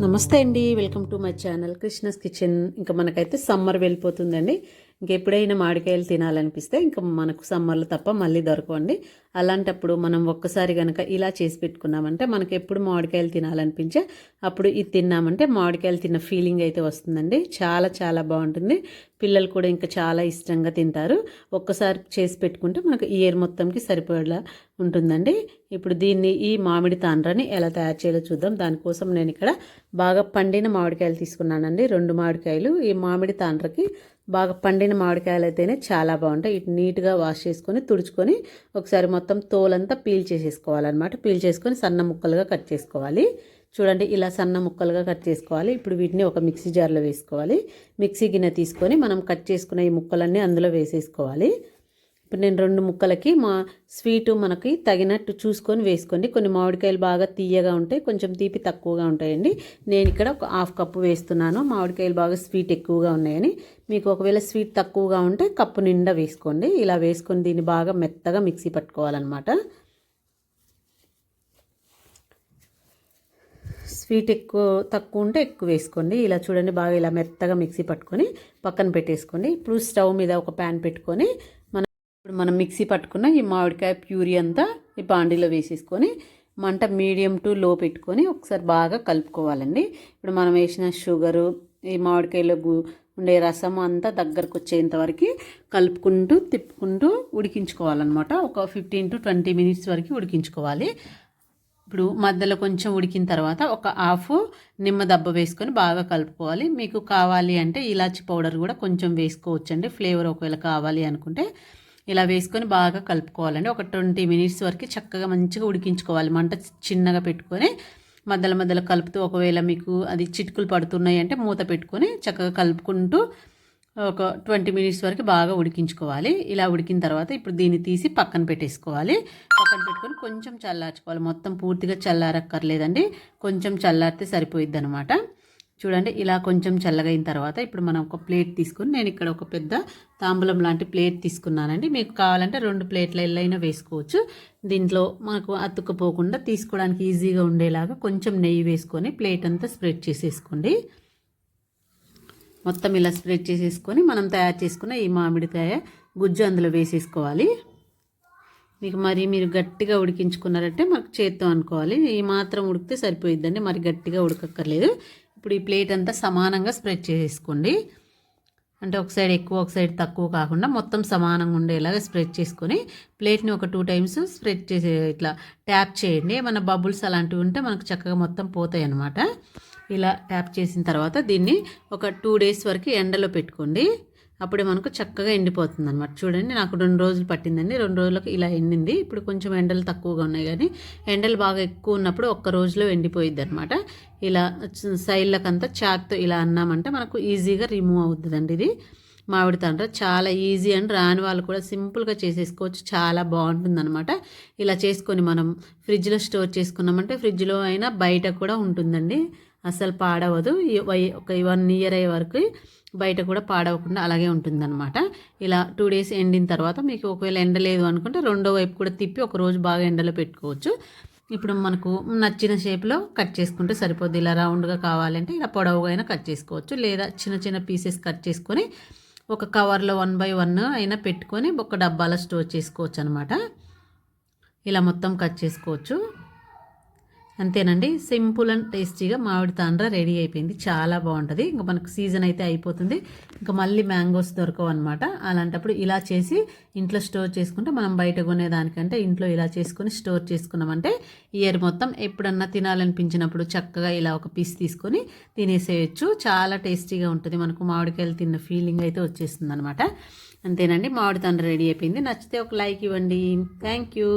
నమస్తే అండి. Welcome to my channel Krishna's Kitchen. ఇంకా మనకైతే సమ్మర్ వెళ్ళిపోతుందండి. ఇంకెప్పుడైనా మామిడికాయలు తినాలనిపిస్తే ఇంకా మనకు సమ్మర్లో తప్ప మళ్ళీ దొరకండి అలాంటప్పుడు మనం ఒక్కసారి కనుక ఇలా చేసి పెట్టుకున్నామంటే మనకు ఎప్పుడు మామిడికాయలు తినాలనిపించే అప్పుడు ఇది తిన్నామంటే మామిడికాయలు తిన్న ఫీలింగ్ అయితే వస్తుందండి. చాలా చాలా బాగుంటుంది. పిల్లలు కూడా ఇంకా చాలా ఇష్టంగా తింటారు. ఒక్కసారి చేసి పెట్టుకుంటే మనకు ఇయర్ మొత్తంకి సరిపడేలా ఉంటుందండి. ఇప్పుడు దీన్ని ఈ మామిడి తాండ్రని ఎలా తయారు చేయాలో చూద్దాం. దానికోసం నేను ఇక్కడ బాగా పండిన మామిడికాయలు తీసుకున్నానండి. రెండు మామిడికాయలు. ఈ మామిడి తాండ్రకి బాగా పండిన మామిడికాయలు అయితేనే చాలా బాగుంటాయి. ఇటు నీట్గా వాష్ చేసుకొని తుడుచుకొని ఒకసారి మొత్తం తోలంతా పీల్ చేసేసుకోవాలన్నమాట. పీల్ చేసుకొని సన్న ముక్కలుగా కట్ చేసుకోవాలి. చూడండి ఇలా సన్న ముక్కలుగా కట్ చేసుకోవాలి. ఇప్పుడు వీటిని ఒక మిక్సీ జార్లో వేసుకోవాలి. మిక్సీ గిన్నె తీసుకొని మనం కట్ చేసుకున్న ఈ ముక్కలన్నీ అందులో వేసేసుకోవాలి. ఇప్పుడు నేను రెండు ముక్కలకి మా స్వీటు మనకి తగినట్టు చూసుకొని వేసుకోండి. కొన్ని మామిడికాయలు బాగా తీయగా ఉంటాయి కొంచెం తీపి తక్కువగా ఉంటాయండి. నేను ఇక్కడ ఒక హాఫ్ కప్పు వేస్తున్నాను. మామిడికాయలు బాగా స్వీట్ ఎక్కువగా ఉన్నాయని. మీకు ఒకవేళ స్వీట్ తక్కువగా ఉంటే కప్పు నిండా వేసుకోండి. ఇలా వేసుకొని దీన్ని బాగా మెత్తగా మిక్సీ పట్టుకోవాలన్నమాట. స్వీట్ ఎక్కువ తక్కువ ఉంటే ఎక్కువ వేసుకోండి. ఇలా చూడండి బాగా ఇలా మెత్తగా మిక్సీ పట్టుకొని పక్కన పెట్టేసుకోండి. ఇప్పుడు స్టవ్ మీద ఒక ప్యాన్ పెట్టుకొని మనం ఇప్పుడు మనం మిక్సీ పట్టుకున్న ఈ మామిడికాయ ప్యూరీ అంతా ఈ బాండీలో వేసేసుకొని మంట మీడియం టు లో పెట్టుకొని ఒకసారి బాగా కలుపుకోవాలండి. ఇప్పుడు మనం వేసిన షుగరు ఈ మామిడికాయలో ఉండే రసం అంతా దగ్గరకు వచ్చేంత వరకు కలుపుకుంటూ తిప్పుకుంటూ ఉడికించుకోవాలన్నమాట. ఒక ఫిఫ్టీన్ టు ట్వంటీ మినిట్స్ వరకు ఉడికించుకోవాలి. ఇప్పుడు మధ్యలో కొంచెం ఉడికిన తర్వాత ఒక హాఫ్ నిమ్మ దబ్బ వేసుకొని బాగా కలుపుకోవాలి. మీకు కావాలి అంటే ఇలాచి పౌడర్ కూడా కొంచెం వేసుకోవచ్చండి. ఫ్లేవర్ ఒకవేళ కావాలి అనుకుంటే ఇలా వేసుకొని బాగా కలుపుకోవాలండి. ఒక ట్వంటీ మినిట్స్ వరకు చక్కగా మంచిగా ఉడికించుకోవాలి. మంట చిన్నగా పెట్టుకొని మధ్యలో మధ్యలో కలుపుతూ ఒకవేళ మీకు అది చిటుకులు పడుతున్నాయి అంటే మూత పెట్టుకొని చక్కగా కలుపుకుంటూ ఒక ట్వంటీ మినిట్స్ వరకు బాగా ఉడికించుకోవాలి. ఇలా ఉడికిన తర్వాత ఇప్పుడు దీన్ని తీసి పక్కన పెట్టేసుకోవాలి. పక్కన పెట్టుకొని కొంచెం చల్లార్చుకోవాలి. మొత్తం పూర్తిగా చల్లారక్కర్లేదండి. కొంచెం చల్లారితే సరిపోయిద్ది అనమాట చూడండి ఇలా కొంచెం చల్లగైన తర్వాత ఇప్పుడు మనం ఒక ప్లేట్ తీసుకుని నేను ఇక్కడ ఒక పెద్ద తాంబూలం లాంటి ప్లేట్ తీసుకున్నానండి. మీకు కావాలంటే రెండు ప్లేట్ల ఎల్లైనా వేసుకోవచ్చు. దీంట్లో మనకు అతుక్కుపోకుండా తీసుకోవడానికి ఈజీగా ఉండేలాగా కొంచెం నెయ్యి వేసుకొని ప్లేట్ అంతా స్ప్రెడ్ చేసేసుకోండి. మొత్తం ఇలా స్ప్రెడ్ చేసేసుకొని మనం తయారు చేసుకున్న ఈ మామిడికాయ గుజ్జు అందులో వేసేసుకోవాలి. మీకు మరి మీరు గట్టిగా ఉడికించుకున్నారంటే మాకు చేత్తో అనుకోవాలి. ఈ మాత్రం ఉడికితే సరిపోయిద్దండి. మరి గట్టిగా ఉడకక్కర్లేదు. ఇప్పుడు ఈ ప్లేట్ అంతా సమానంగా స్ప్రెడ్ చేసేసుకోండి అంటే ఒక సైడ్ ఎక్కువ ఒక సైడ్ తక్కువ కాకుండా మొత్తం సమానంగా ఉండేలాగా స్ప్రెడ్ చేసుకొని ప్లేట్ని ఒక టూ టైమ్స్ స్ప్రెడ్ చేసే ఇట్లా ట్యాప్ చేయండి. ఏమైనా బబుల్స్ అలాంటివి ఉంటే మనకు చక్కగా మొత్తం పోతాయి అన్నమాట. ఇలా ట్యాప్ చేసిన తర్వాత దీన్ని ఒక టూ డేస్ వరకు ఎండలో పెట్టుకోండి. అప్పుడే మనకు చక్కగా ఎండిపోతుంది అనమాట చూడండి నాకు రెండు రోజులు పట్టిందండి. రెండు రోజులకు ఇలా ఎండింది. ఇప్పుడు కొంచెం ఎండలు తక్కువగా ఉన్నాయి కానీ ఎండలు బాగా ఎక్కువ ఉన్నప్పుడు ఒక్క రోజులో ఎండిపోయిద్ది అనమాట ఇలా సైడ్లకంతా చాక్తో ఇలా అన్నామంటే మనకు ఈజీగా రిమూవ్ అవుతుందండి ఇది. మామిడి తండ్ర చాలా ఈజీ అండ్ రాని వాళ్ళు కూడా సింపుల్గా చేసేసుకోవచ్చు. చాలా బాగుంటుంది అనమాట ఇలా చేసుకొని మనం ఫ్రిడ్జ్లో స్టోర్ చేసుకున్నామంటే ఫ్రిడ్జ్లో అయినా బయట కూడా ఉంటుందండి. అసలు పాడవదు. ఒక వన్ ఇయర్ అయ్యే వరకు బయట కూడా పాడవకుండా అలాగే ఉంటుందన్నమాట. ఇలా టూ డేస్ ఎండిన తర్వాత మీకు ఒకవేళ ఎండలేదు అనుకుంటే రెండో వైపు కూడా తిప్పి ఒక రోజు బాగా ఎండలో పెట్టుకోవచ్చు. ఇప్పుడు మనకు నచ్చిన షేప్లో కట్ చేసుకుంటే సరిపోద్ది. ఇలా రౌండ్గా కావాలంటే ఇలా పొడవుగా అయినా కట్ చేసుకోవచ్చు. లేదా చిన్న చిన్న పీసెస్ కట్ చేసుకొని ఒక కవర్లో వన్ బై వన్ అయినా పెట్టుకొని ఒక డబ్బాలో స్టోర్ చేసుకోవచ్చు అనమాట ఇలా మొత్తం కట్ చేసుకోవచ్చు. అంతేనండి. సింపుల్ అండ్ టేస్టీగా మామిడి తాండ్ర రెడీ అయిపోయింది. చాలా బాగుంటుంది. ఇంకా మనకు సీజన్ అయితే అయిపోతుంది. ఇంకా మళ్ళీ మ్యాంగోస్ దొరకవు అనమాట అలాంటప్పుడు ఇలా చేసి ఇంట్లో స్టోర్ చేసుకుంటే మనం బయట కొనేదానికంటే ఇంట్లో ఇలా చేసుకుని స్టోర్ చేసుకున్నామంటే ఇయర్ మొత్తం ఎప్పుడన్నా తినాలనిపించినప్పుడు చక్కగా ఇలా ఒక పీస్ తీసుకొని తినేసేయచ్చు. చాలా టేస్టీగా ఉంటుంది. మనకు మామిడికాయలు తిన్న ఫీలింగ్ అయితే వచ్చేస్తుంది అనమాట అంతేనండి. మామిడి తాండ్ర రెడీ అయిపోయింది. నచ్చితే ఒక లైక్ ఇవ్వండి. Thank you.